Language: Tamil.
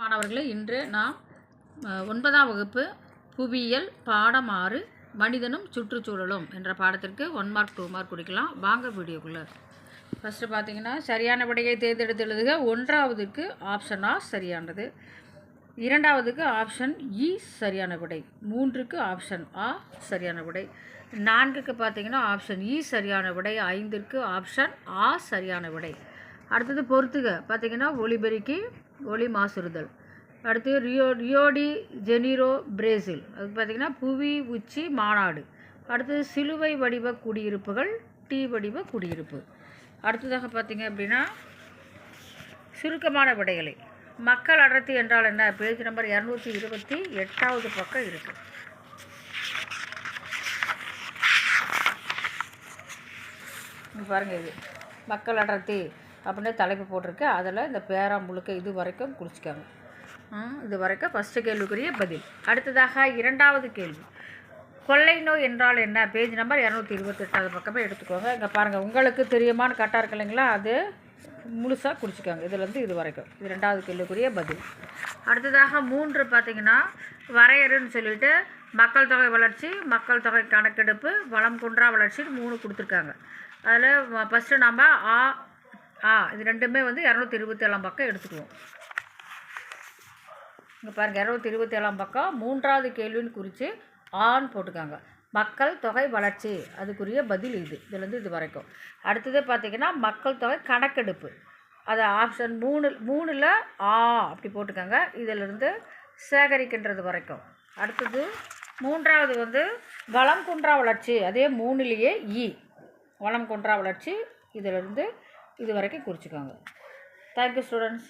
மாணவர்களே இன்று நாம் ஒன்பதாம் வகுப்பு புவியியல் பாடம் ஆறு மனிதனும் சுற்றுச்சூழலும் என்ற பாடத்திற்கு ஒன் மார்க் டூ மார்க் குடிக்கலாம். வாங்க வீடியோக்குள்ளே. ஃபஸ்ட்டு பார்த்தீங்கன்னா சரியான விடையை தேர்ந்தெடுத்து எழுதுக. ஒன்றாவதுக்கு ஆப்ஷன் ஆ சரியானது. இரண்டாவதுக்கு ஆப்ஷன் இ e சரியான விடை. மூன்றுக்கு ஆப்ஷன் ஆ சரியான விடை. நான்குக்கு பார்த்தீங்கன்னா ஆப்ஷன் இ e சரியான விடை. ஐந்திற்கு ஆப்ஷன் ஆ சரியான விடை. அடுத்தது பொறுத்துக. பார்த்தீங்கன்னா ஒலிபெருக்கி ஒளி மாசுறுதல். அடுத்து ரியோ ரியோடி ஜெனிரோ பிரேசில். அது பார்த்தீங்கன்னா புவி உச்சி மாநாடு. அடுத்தது சிலுவை வடிவ குடியிருப்புகள் டீ வடிவ குடியிருப்பு. அடுத்ததாக பார்த்தீங்க அப்படின்னா சுருக்கமான விடைகளை. மக்கள் அடர்த்தி என்றால் என்ன? பேஜ் நம்பர் இரநூத்தி இருபத்தி எட்டாவது பக்கம் இருக்குது பாருங்கள் இது. மக்கள் அடர்த்தி. அப்படின்னு தலைப்பு போட்டிருக்கு. அதில் இந்த பேராம்புழுக்க இது வரைக்கும் குறிச்சிக்காங்க இது வரைக்கும் ஃபஸ்ட்டு கேள்விக்குரிய பதில். அடுத்ததாக இரண்டாவது கேள்வி. கொள்ளை நோய் என்றால் என்ன? பேஜ் நம்பர் இரநூத்தி இருபத்தெட்டாவது பக்கமே எடுத்துக்கோங்க. இங்கே பாருங்கள் உங்களுக்கு தெரியுமான்னு கரெக்டாக இருக்கு இல்லைங்களா? அது முழுசாக குடிச்சிக்கோங்க. இதுலேருந்து இது வரைக்கும். இது ரெண்டாவது கேள்விக்குரிய பதில். அடுத்ததாக மூன்று பார்த்திங்கன்னா வரையறுன்னு சொல்லிட்டு மக்கள் தொகை வளர்ச்சி மக்கள் தொகை கணக்கெடுப்பு வளம் குன்றா வளர்ச்சின்னு மூணு கொடுத்துருக்காங்க. அதில் ஃபஸ்ட்டு நம்ம ஆ ஆ இது ரெண்டுமே வந்து இரநூத்தி இருபத்தேழாம் பக்கம் எடுத்துக்குவோம். இங்கே பாருங்கள் இரநூத்தி இருபத்தேழாம் பக்கம் மூன்றாவது கேள்வின்னு குறித்து ஆன்னு போட்டுக்காங்க. மக்கள் தொகை வளர்ச்சி அதுக்குரிய பதில் இது. இதுலேருந்து இது வரைக்கும். அடுத்தது பார்த்திங்கன்னா மக்கள் தொகை கணக்கெடுப்பு. அது ஆப்ஷன் மூணு மூணில் ஆ அப்படி போட்டுக்கோங்க. இதிலிருந்து சேகரிக்கின்றது வரைக்கும். அடுத்தது மூன்றாவது வந்து வளம் குன்றா வளர்ச்சி. அதே மூணுலேயே இ. வளம் குன்றா வளர்ச்சி. இதிலிருந்து இது வரைக்கும் குறிச்சிக்கோங்க. Thank you students